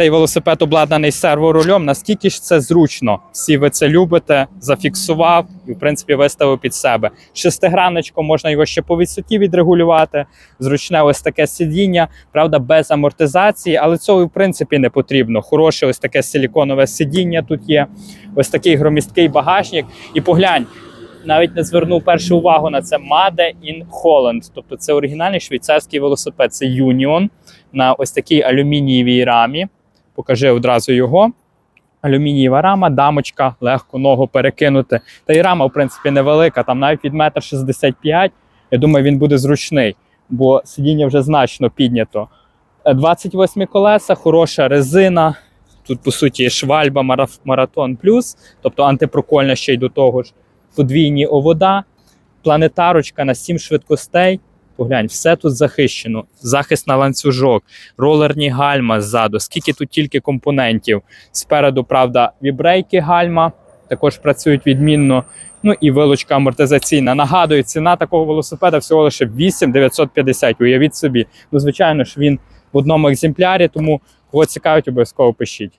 цей велосипед обладнаний серворульом. Наскільки ж це зручно? Всі ви це любите, зафіксував і, в принципі, виставив під себе. Шестиграночко, можна його ще по висоті відрегулювати. Зручне ось таке сидіння, правда, без амортизації, але цього, в принципі, не потрібно. Хороше ось таке силіконове сидіння тут є. Ось такий громісткий багажник. І поглянь, навіть не звернув першу увагу на це Made in Holland. Тобто це оригінальний швейцарський велосипед. Це Union на ось такій алюмінієвій рамі. Покажи одразу його. Алюмінієва рама, дамочка, легко ногу перекинути. Та й рама, в принципі, невелика, там навіть від 1,65 м. Я думаю, він буде зручний, бо сидіння вже значно піднято. Е, 28 колеса, хороша резина. Тут, по суті, швальба Маратон Плюс, тобто антипрокольна ще й до того ж. Подвійні овода, планетарочка на 7 швидкостей. Поглянь, все тут захищено. Захист на ланцюжок, ролерні гальма ззаду, скільки тут тільки компонентів. Спереду, правда, вібрейки гальма також працюють відмінно. Ну і вилучка амортизаційна. Нагадую, ціна такого велосипеда всього лише 8950. Уявіть собі. Ну, звичайно ж, він в одному екземплярі, тому кого цікавить, обов'язково пишіть.